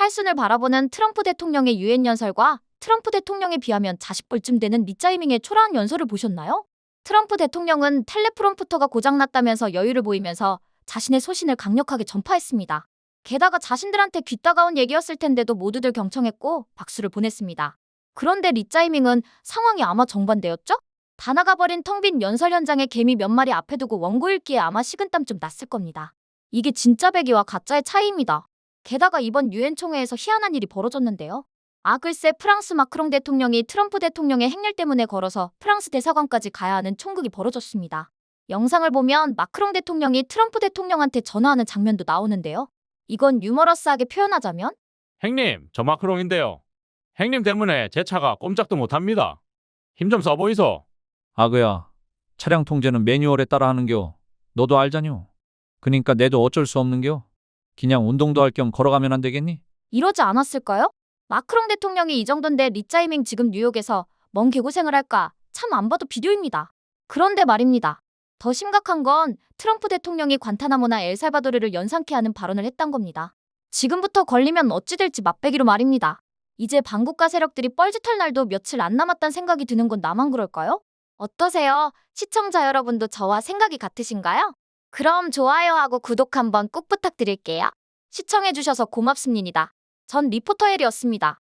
팔순을 바라보는 트럼프 대통령의 유엔 연설과 트럼프 대통령에 비하면 자식뻘쯤 되는 리짜이밍의 초라한 연설을 보셨나요? 트럼프 대통령은 텔레프롬프터가 고장났다면서 여유를 보이면서 자신의 소신을 강력하게 전파했습니다. 게다가 자신들한테 귀따가운 얘기였을 텐데도 모두들 경청했고 박수를 보냈습니다. 그런데 리짜이밍은 상황이 아마 정반대였죠? 다 나가버린 텅 빈 연설 현장에 개미 몇 마리 앞에 두고 원고 읽기에 아마 식은땀 좀 났을 겁니다. 이게 진짜 배기와 가짜의 차이입니다. 게다가 이번 유엔 총회에서 희한한 일이 벌어졌는데요. 아 글쎄 프랑스 마크롱 대통령이 트럼프 대통령의 행렬 때문에 걸어서 프랑스 대사관까지 가야 하는 총극이 벌어졌습니다. 영상을 보면 마크롱 대통령이 트럼프 대통령한테 전화하는 장면도 나오는데요. 이건 유머러스하게 표현하자면 행님, 저 마크롱인데요. 행님 때문에 제 차가 꼼짝도 못합니다. 힘 좀 써보이소. 아그야, 차량 통제는 매뉴얼에 따라 하는겨. 너도 알자뇨. 그니까 내도 어쩔 수 없는겨. 그냥 운동도 할 겸 걸어가면 안 되겠니? 이러지 않았을까요? 마크롱 대통령이 이 정도인데 리짜이밍 지금 뉴욕에서 먼 개고생을 할까 참 안 봐도 비디오입니다. 그런데 말입니다. 더 심각한 건 트럼프 대통령이 관타나모나 엘살바도르를 연상케 하는 발언을 했단 겁니다. 지금부터 걸리면 어찌 될지 맛배기로 말입니다. 이제 반국가 세력들이 뻘짓할 날도 며칠 안 남았단 생각이 드는 건 나만 그럴까요? 어떠세요? 시청자 여러분도 저와 생각이 같으신가요? 그럼 좋아요하고 구독 한번 꼭 부탁드릴게요. 시청해주셔서 고맙습니다. 전 리포터 헬이었습니다.